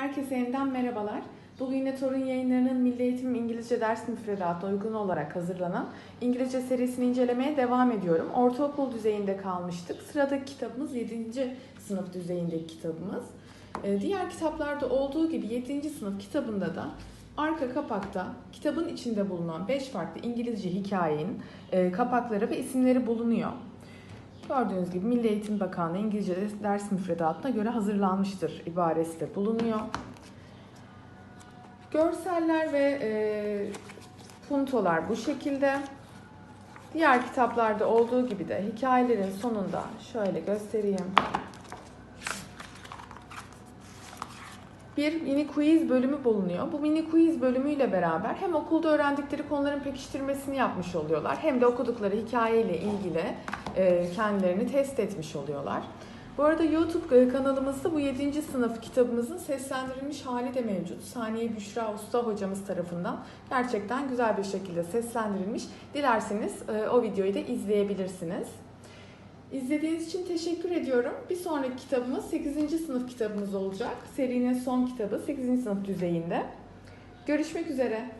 Herkese yeniden merhabalar. Bugün yine Torun Yayınları'nın Milli Eğitim İngilizce Ders Müfredatına uygun olarak hazırlanan İngilizce serisini incelemeye devam ediyorum. Ortaokul düzeyinde kalmıştık. Sıradaki kitabımız 7. sınıf düzeyindeki kitabımız. Ee, Diğer kitaplarda olduğu gibi 7. sınıf kitabında da arka kapakta kitabın içinde bulunan 5 farklı İngilizce hikayenin e, kapakları ve isimleri bulunuyor. Gördüğünüz gibi Milli Eğitim Bakanlığı İngilizce ders müfredatına göre hazırlanmıştır ibaresi de bulunuyor. Görseller ve e, puntolar bu şekilde. Diğer kitaplarda olduğu gibi de hikayelerin sonunda şöyle göstereyim. Bir mini quiz bölümü bulunuyor. Bu mini quiz bölümüyle beraber hem okulda öğrendikleri konuların pekiştirmesini yapmış oluyorlar hem de okudukları hikayeyle ilgili e, kendilerini test etmiş oluyorlar. Bu arada YouTube e, kanalımızda bu 7. sınıf kitabımızın seslendirilmiş hali de mevcut. Saniye Büşra Usta hocamız tarafından gerçekten güzel bir şekilde seslendirilmiş. Dilerseniz e, o videoyu da izleyebilirsiniz. İzlediğiniz için teşekkür ediyorum. Bir sonraki kitabımız 8. sınıf kitabımız olacak. Serinin son kitabı 8. sınıf düzeyinde. Görüşmek üzere.